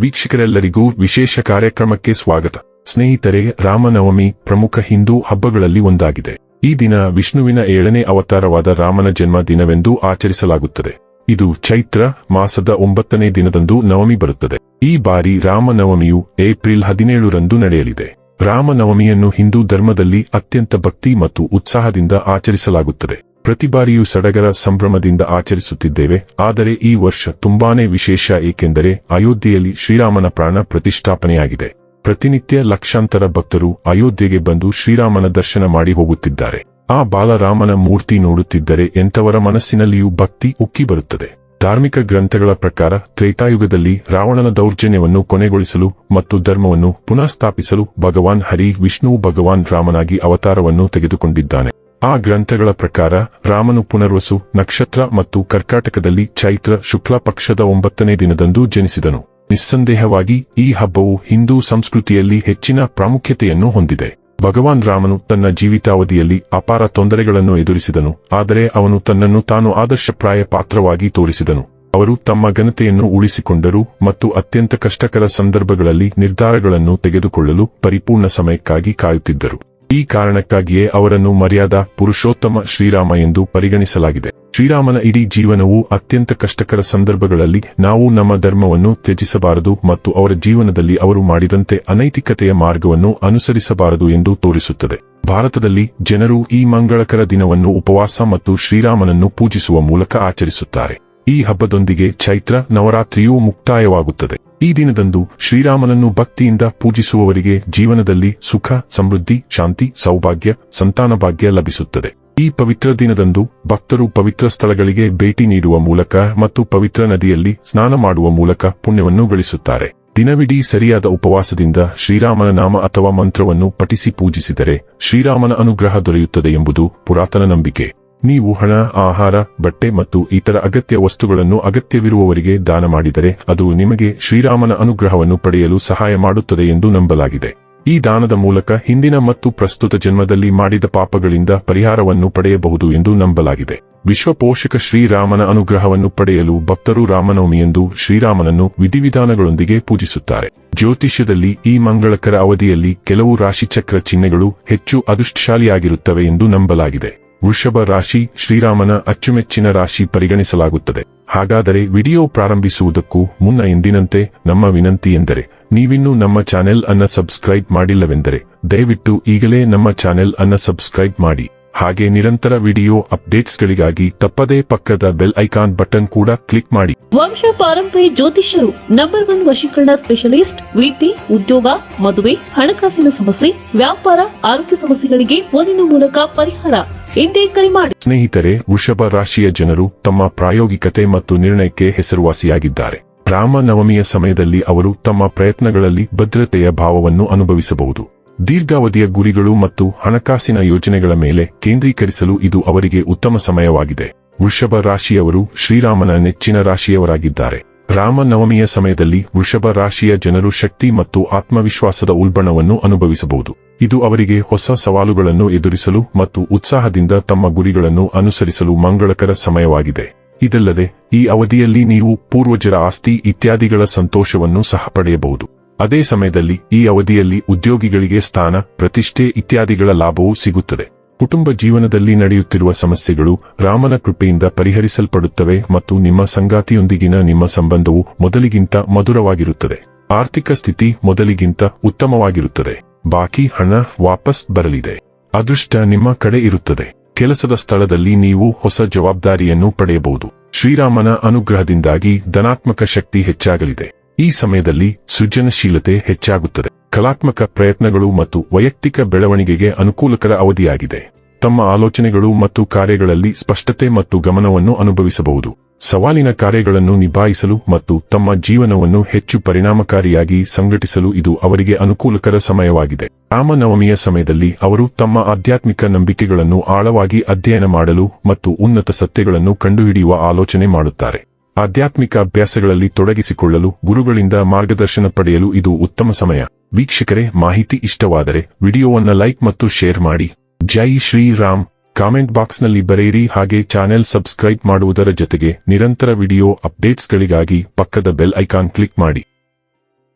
ವೀಕ್ಷಕರೆಲ್ಲರಿಗೂ ವಿಶೇಷ ಕಾರ್ಯಕ್ರಮಕ್ಕೆ ಸ್ವಾಗತ. ಸ್ನೇಹಿತರೆ, ರಾಮನವಮಿ ಪ್ರಮುಖ ಹಿಂದೂ ಹಬ್ಬಗಳಲ್ಲಿ ಒಂದಾಗಿದೆ. ಈ ದಿನ ವಿಷ್ಣುವಿನ ಏಳನೇ ಅವತಾರವಾದ ರಾಮನ ಜನ್ಮ ದಿನವೆಂದು ಆಚರಿಸಲಾಗುತ್ತದೆ. ಇದು ಚೈತ್ರ ಮಾಸದ ಒಂಬತ್ತನೇ ದಿನದಂದು ನವಮಿ ಬರುತ್ತದೆ. ಈ ಬಾರಿ ರಾಮನವಮಿಯು ಏಪ್ರಿಲ್ ಹದಿನೇಳರಂದು ನಡೆಯಲಿದೆ. ರಾಮನವಮಿಯನ್ನು ಹಿಂದೂ ಧರ್ಮದಲ್ಲಿ ಅತ್ಯಂತ ಭಕ್ತಿ ಮತ್ತು ಉತ್ಸಾಹದಿಂದ ಆಚರಿಸಲಾಗುತ್ತದೆ. ಪ್ರತಿ ಬಾರಿಯೂ ಸಡಗರ ಸಂಭ್ರಮದಿಂದ ಆಚರಿಸುತ್ತಿದ್ದೇವೆ, ಆದರೆ ಈ ವರ್ಷ ತುಂಬಾನೇ ವಿಶೇಷ, ಏಕೆಂದರೆ ಅಯೋಧ್ಯೆಯಲ್ಲಿ ಶ್ರೀರಾಮನ ಪ್ರಾಣ ಪ್ರತಿಷ್ಠಾಪನೆಯಾಗಿದೆ. ಪ್ರತಿನಿತ್ಯ ಲಕ್ಷಾಂತರ ಭಕ್ತರು ಅಯೋಧ್ಯೆಗೆ ಬಂದು ಶ್ರೀರಾಮನ ದರ್ಶನ ಮಾಡಿ ಹೋಗುತ್ತಿದ್ದಾರೆ. ಆ ಬಾಲರಾಮನ ಮೂರ್ತಿ ನೋಡುತ್ತಿದ್ದರೆ ಎಂಥವರ ಮನಸ್ಸಿನಲ್ಲಿಯೂ ಭಕ್ತಿ ಉಕ್ಕಿ ಬರುತ್ತದೆ. ಧಾರ್ಮಿಕ ಗ್ರಂಥಗಳ ಪ್ರಕಾರ ತ್ರೇತಾಯುಗದಲ್ಲಿ ರಾವಣನ ದೌರ್ಜನ್ಯವನ್ನು ಕೊನೆಗೊಳಿಸಲು ಮತ್ತು ಧರ್ಮವನ್ನು ಪುನಃ ಸ್ಥಾಪಿಸಲು ಭಗವಾನ್ ಹರಿ, ವಿಷ್ಣು ಭಗವಾನ್ ರಾಮನಾಗಿ ಅವತಾರವನ್ನು ತೆಗೆದುಕೊಂಡಿದ್ದಾನೆ. ಆ ಗ್ರಂಥಗಳ ಪ್ರಕಾರ ರಾಮನು ಪುನರ್ವಸು, ನಕ್ಷತ್ರ ಮತ್ತು ಕರ್ಕಾಟಕದಲ್ಲಿ ಚೈತ್ರ ಶುಕ್ಲ ಪಕ್ಷದ ಒಂಬತ್ತನೇ ದಿನದಂದು ಜನಿಸಿದನು. ನಿಸ್ಸಂದೇಹವಾಗಿ ಈ ಹಬ್ಬವು ಹಿಂದೂ ಸಂಸ್ಕೃತಿಯಲ್ಲಿ ಹೆಚ್ಚಿನ ಪ್ರಾಮುಖ್ಯತೆಯನ್ನು ಹೊಂದಿದೆ. ಭಗವಾನ್ ರಾಮನು ತನ್ನ ಜೀವಿತಾವಧಿಯಲ್ಲಿ ಅಪಾರ ತೊಂದರೆಗಳನ್ನು ಎದುರಿಸಿದನು, ಆದರೆ ಅವನು ತನ್ನನ್ನು ತಾನು ಆದರ್ಶಪ್ರಾಯ ಪಾತ್ರವಾಗಿ ತೋರಿಸಿದನು. ಅವರು ತಮ್ಮ ಘನತೆಯನ್ನು ಉಳಿಸಿಕೊಂಡರು ಮತ್ತು ಅತ್ಯಂತ ಕಷ್ಟಕರ ಸಂದರ್ಭಗಳಲ್ಲಿ ನಿರ್ಧಾರಗಳನ್ನು ತೆಗೆದುಕೊಳ್ಳಲು ಪರಿಪೂರ್ಣ ಸಮಯಕ್ಕಾಗಿ ಕಾಯುತ್ತಿದ್ದರು. ಈ ಕಾರಣಕ್ಕಾಗಿಯೇ ಅವರನ್ನು ಮರ್ಯಾದ ಪುರುಷೋತ್ತಮ ಶ್ರೀರಾಮ ಎಂದು ಪರಿಗಣಿಸಲಾಗಿದೆ. ಶ್ರೀರಾಮನ ಇಡೀ ಜೀವನವು ಅತ್ಯಂತ ಕಷ್ಟಕರ ಸಂದರ್ಭಗಳಲ್ಲಿ ನಾವು ನಮ್ಮ ಧರ್ಮವನ್ನು ತ್ಯಜಿಸಬಾರದು ಮತ್ತು ಅವರ ಜೀವನದಲ್ಲಿ ಅವರು ಮಾಡಿದಂತೆ ಅನೈತಿಕತೆಯ ಮಾರ್ಗವನ್ನು ಅನುಸರಿಸಬಾರದು ಎಂದು ತೋರಿಸುತ್ತದೆ. ಭಾರತದಲ್ಲಿ ಜನರು ಈ ಮಂಗಳಕರ ದಿನವನ್ನು ಉಪವಾಸ ಮತ್ತು ಶ್ರೀರಾಮನನ್ನು ಪೂಜಿಸುವ ಮೂಲಕ ಆಚರಿಸುತ್ತಾರೆ. ಈ ಹಬ್ಬದೊಂದಿಗೆ ಚೈತ್ರ ನವರಾತ್ರಿಯೂ ಮುಕ್ತಾಯವಾಗುತ್ತದೆ. ಈ ದಿನದಂದು ಶ್ರೀರಾಮನನ್ನು ಭಕ್ತಿಯಿಂದ ಪೂಜಿಸುವವರಿಗೆ ಜೀವನದಲ್ಲಿ ಸುಖ, ಸಮೃದ್ಧಿ, ಶಾಂತಿ, ಸೌಭಾಗ್ಯ ಸಂತಾನ ಭಾಗ್ಯ ಲಭಿಸುತ್ತದೆ. ಈ ಪವಿತ್ರ ದಿನದಂದು ಭಕ್ತರು ಪವಿತ್ರ ಸ್ಥಳಗಳಿಗೆ ಭೇಟಿ ನೀಡುವ ಮೂಲಕ ಮತ್ತು ಪವಿತ್ರ ನದಿಯಲ್ಲಿ ಸ್ನಾನ ಮಾಡುವ ಮೂಲಕ ಪುಣ್ಯವನ್ನು ಗಳಿಸುತ್ತಾರೆ. ದಿನವಿಡೀ ಸರಿಯಾದ ಉಪವಾಸದಿಂದ ಶ್ರೀರಾಮನ ನಾಮ ಅಥವಾ ಮಂತ್ರವನ್ನು ಪಠಿಸಿ ಪೂಜಿಸಿದರೆ ಶ್ರೀರಾಮನ ಅನುಗ್ರಹ ದೊರೆಯುತ್ತದೆ ಎಂಬುದು ಪುರಾತನ ನಂಬಿಕೆ. ನೀವು ಹಣ, ಆಹಾರ, ಬಟ್ಟೆ ಮತ್ತು ಇತರ ಅಗತ್ಯ ವಸ್ತುಗಳನ್ನು ಅಗತ್ಯವಿರುವವರಿಗೆ ದಾನ ಮಾಡಿದರೆ ಅದು ನಿಮಗೆ ಶ್ರೀರಾಮನ ಅನುಗ್ರಹವನ್ನು ಪಡೆಯಲು ಸಹಾಯ ಮಾಡುತ್ತದೆ ಎಂದು ನಂಬಲಾಗಿದೆ. ಈ ದಾನದ ಮೂಲಕ ಹಿಂದಿನ ಮತ್ತು ಪ್ರಸ್ತುತ ಜನ್ಮದಲ್ಲಿ ಮಾಡಿದ ಪಾಪಗಳಿಂದ ಪರಿಹಾರವನ್ನು ಪಡೆಯಬಹುದು ಎಂದು ನಂಬಲಾಗಿದೆ. ವಿಶ್ವ ಪೋಷಕ ಶ್ರೀರಾಮನ ಅನುಗ್ರಹವನ್ನು ಪಡೆಯಲು ಭಕ್ತರು ರಾಮನವಮಿಯೆಂದು ಶ್ರೀರಾಮನನ್ನು ವಿಧಿವಿಧಾನಗಳೊಂದಿಗೆ ಪೂಜಿಸುತ್ತಾರೆ. ಜ್ಯೋತಿಷ್ಯದಲ್ಲಿ ಈ ಮಂಗಳಕರ ಅವಧಿಯಲ್ಲಿ ಕೆಲವು ರಾಶಿಚಕ್ರ ಚಿಹ್ನೆಗಳು ಹೆಚ್ಚು ಅದೃಷ್ಟಶಾಲಿಯಾಗಿರುತ್ತವೆ ಎಂದು ನಂಬಲಾಗಿದೆ. ವೃಷಭ ರಾಶಿ ಶ್ರೀರಾಮನ ಅಚ್ಚುಮೆಚ್ಚಿನ ರಾಶಿ ಪರಿಗಣಿಸಲಾಗುತ್ತದೆ. ಹಾಗಾದರೆ ವಿಡಿಯೋ ಪ್ರಾರಂಭಿಸುವುದಕ್ಕೂ ಮುನ್ನ ಎಂದಿನಂತೆ ನಮ್ಮ ವಿನಂತಿ ಎಂದರೆ, ನೀವಿನ್ನೂ ನಮ್ಮ ಚಾನೆಲ್ ಅನ್ನ ಸಬ್ಸ್ಕ್ರೈಬ್ ಮಾಡಿಲ್ಲವೆಂದರೆ, ದಯವಿಟ್ಟು ಈಗಲೇ ನಮ್ಮ ಚಾನೆಲ್ ಅನ್ನ ಸಬ್ಸ್ಕ್ರೈಬ್ ಮಾಡಿ. ಹಾಗೆ ನಿರಂತರ ವಿಡಿಯೋ ಅಪ್ಡೇಟ್ಸ್ಗಳಿಗಾಗಿ ತಪ್ಪದೇ ಪಕ್ಕದ ಬೆಲ್ ಐಕಾನ್ ಬಟನ್ ಕೂಡ ಕ್ಲಿಕ್ ಮಾಡಿ. ವಂಶ ಪಾರಂಪರ್ಯ ಜ್ಯೋತಿಷ್ಯರು ನಂಬರ್ ಒನ್ ವಶೀಕರಣ ಸ್ಪೆಷಲಿಸ್ಟ್ ವೃತ್ತಿ ಉದ್ಯೋಗ, ಮದುವೆ, ಹಣಕಾಸಿನ ಸಮಸ್ಯೆ, ವ್ಯಾಪಾರ, ಆರೋಗ್ಯ ಸಮಸ್ಯೆಗಳಿಗೆ ಫೋನಿನ ಮೂಲಕ ಪರಿಹಾರ. ಎಂದೇ ಕರೆ ಮಾಡಿ. ಸ್ನೇಹಿತರೆ, ವೃಷಭ ರಾಶಿಯ ಜನರು ತಮ್ಮ ಪ್ರಾಯೋಗಿಕತೆ ಮತ್ತು ನಿರ್ಣಯಕ್ಕೆ ಹೆಸರುವಾಸಿಯಾಗಿದ್ದಾರೆ. ರಾಮನವಮಿಯ ಸಮಯದಲ್ಲಿ ಅವರು ತಮ್ಮ ಪ್ರಯತ್ನಗಳಲ್ಲಿ ಭದ್ರತೆಯ ಭಾವವನ್ನು ಅನುಭವಿಸಬಹುದು. ದೀರ್ಘಾವಧಿಯ ಗುರಿಗಳು ಮತ್ತು ಹಣಕಾಸಿನ ಯೋಜನೆಗಳ ಮೇಲೆ ಕೇಂದ್ರೀಕರಿಸಲು ಇದು ಅವರಿಗೆ ಉತ್ತಮ ಸಮಯವಾಗಿದೆ. ವೃಷಭ ರಾಶಿಯವರು ಶ್ರೀರಾಮನ ನೆಚ್ಚಿನ ರಾಶಿಯವರಾಗಿದ್ದಾರೆ. ರಾಮನವಮಿಯ ಸಮಯದಲ್ಲಿ ವೃಷಭ ರಾಶಿಯ ಜನರು ಶಕ್ತಿ ಮತ್ತು ಆತ್ಮವಿಶ್ವಾಸದ ಉಲ್ಬಣವನ್ನು ಅನುಭವಿಸಬಹುದು. ಇದು ಅವರಿಗೆ ಹೊಸ ಸವಾಲುಗಳನ್ನು ಎದುರಿಸಲು ಮತ್ತು ಉತ್ಸಾಹದಿಂದ ತಮ್ಮ ಗುರಿಗಳನ್ನು ಅನುಸರಿಸಲು ಮಂಗಳಕರ ಸಮಯವಾಗಿದೆ. ಇದಲ್ಲದೆ, ಈ ಅವಧಿಯಲ್ಲಿ ನೀವು ಪೂರ್ವಜರ ಆಸ್ತಿ ಇತ್ಯಾದಿಗಳ ಸಂತೋಷವನ್ನು ಸಹ ಪಡೆಯಬಹುದು. ಅದೇ ಸಮಯದಲ್ಲಿ ಈ ಅವಧಿಯಲ್ಲಿ ಉದ್ಯೋಗಿಗಳಿಗೆ ಸ್ಥಾನ, ಪ್ರತಿಷ್ಠೆ ಇತ್ಯಾದಿಗಳ ಲಾಭವೂ ಸಿಗುತ್ತದೆ. ಕುಟುಂಬ ಜೀವನದಲ್ಲಿ ನಡೆಯುತ್ತಿರುವ ಸಮಸ್ಯೆಗಳು ರಾಮನ ಕೃಪೆಯಿಂದ ಪರಿಹರಿಸಲ್ಪಡುತ್ತವೆ ಮತ್ತು ನಿಮ್ಮ ಸಂಗಾತಿಯೊಂದಿಗಿನ ನಿಮ್ಮ ಸಂಬಂಧವು ಮೊದಲಿಗಿಂತ ಮಧುರವಾಗಿರುತ್ತದೆ. ಆರ್ಥಿಕ ಸ್ಥಿತಿ ಮೊದಲಿಗಿಂತ ಉತ್ತಮವಾಗಿರುತ್ತದೆ. ಬಾಕಿ ಹಣ ವಾಪಸ್ ಬರಲಿದೆ. ಅದೃಷ್ಟ ನಿಮ್ಮ ಕಡೆ ಇರುತ್ತದೆ. ಕೆಲಸದ ಸ್ಥಳದಲ್ಲಿ ನೀವು ಹೊಸ ಜವಾಬ್ದಾರಿಯನ್ನು ಪಡೆಯಬಹುದು. ಶ್ರೀರಾಮನ ಅನುಗ್ರಹದಿಂದಾಗಿ ಧನಾತ್ಮಕ ಶಕ್ತಿ ಹೆಚ್ಚಾಗಲಿದೆ. ಈ ಸಮಯದಲ್ಲಿ ಸೃಜನಶೀಲತೆ ಹೆಚ್ಚಾಗುತ್ತದೆ. ಕಲಾತ್ಮಕ ಪ್ರಯತ್ನಗಳು ಮತ್ತು ವೈಯಕ್ತಿಕ ಬೆಳವಣಿಗೆಗೆ ಅನುಕೂಲಕರ ಅವಧಿಯಾಗಿದೆ. ತಮ್ಮ ಆಲೋಚನೆಗಳು ಮತ್ತು ಕಾರ್ಯಗಳಲ್ಲಿ ಸ್ಪಷ್ಟತೆ ಮತ್ತು ಗಮನವನ್ನು ಅನುಭವಿಸಬಹುದು. ಸವಾಲಿನ ಕಾರ್ಯಗಳನ್ನು ನಿಭಾಯಿಸಲು ಮತ್ತು ತಮ್ಮ ಜೀವನವನ್ನು ಹೆಚ್ಚು ಪರಿಣಾಮಕಾರಿಯಾಗಿ ಸಂಘಟಿಸಲು ಇದು ಅವರಿಗೆ ಅನುಕೂಲಕರ ಸಮಯವಾಗಿದೆ. ರಾಮನವಮಿಯ ಸಮಯದಲ್ಲಿ ಅವರು ತಮ್ಮ ಆಧ್ಯಾತ್ಮಿಕ ನಂಬಿಕೆಗಳನ್ನು ಆಳವಾಗಿ ಅಧ್ಯಯನ ಮಾಡಲು ಮತ್ತು ಉನ್ನತ ಸತ್ಯಗಳನ್ನು ಕಂಡುಹಿಡಿಯುವ ಆಲೋಚನೆ ಮಾಡುತ್ತಾರೆ. ಆಧ್ಯಾತ್ಮಿಕ ಅಭ್ಯಾಸಗಳಲ್ಲಿ ತೊಡಗಿಸಿಕೊಳ್ಳಲು ಗುರುಗಳಿಂದ ಮಾರ್ಗದರ್ಶನ ಪಡೆಯಲು ಇದು ಉತ್ತಮ ಸಮಯ. ವೀಕ್ಷಕರೇ, ಮಾಹಿತಿ ಇಷ್ಟವಾದರೆ ವಿಡಿಯೋವನ್ನ ಲೈಕ್ ಮತ್ತು ಶೇರ್ ಮಾಡಿ. ಜೈ ಶ್ರೀರಾಮ್. ಕಾಮೆಂಟ್ ಬಾಕ್ಸ್ನಲ್ಲಿ ಬರೆಯಿರಿ. ಹಾಗೆ ಚಾನೆಲ್ ಸಬ್ಸ್ಕ್ರೈಬ್ ಮಾಡುವುದರ ಜೊತೆಗೆ ನಿರಂತರ ವಿಡಿಯೋ ಅಪ್ಡೇಟ್ಸ್ಗಳಿಗಾಗಿ ಪಕ್ಕದ ಬೆಲ್ ಐಕಾನ್ ಕ್ಲಿಕ್ ಮಾಡಿ.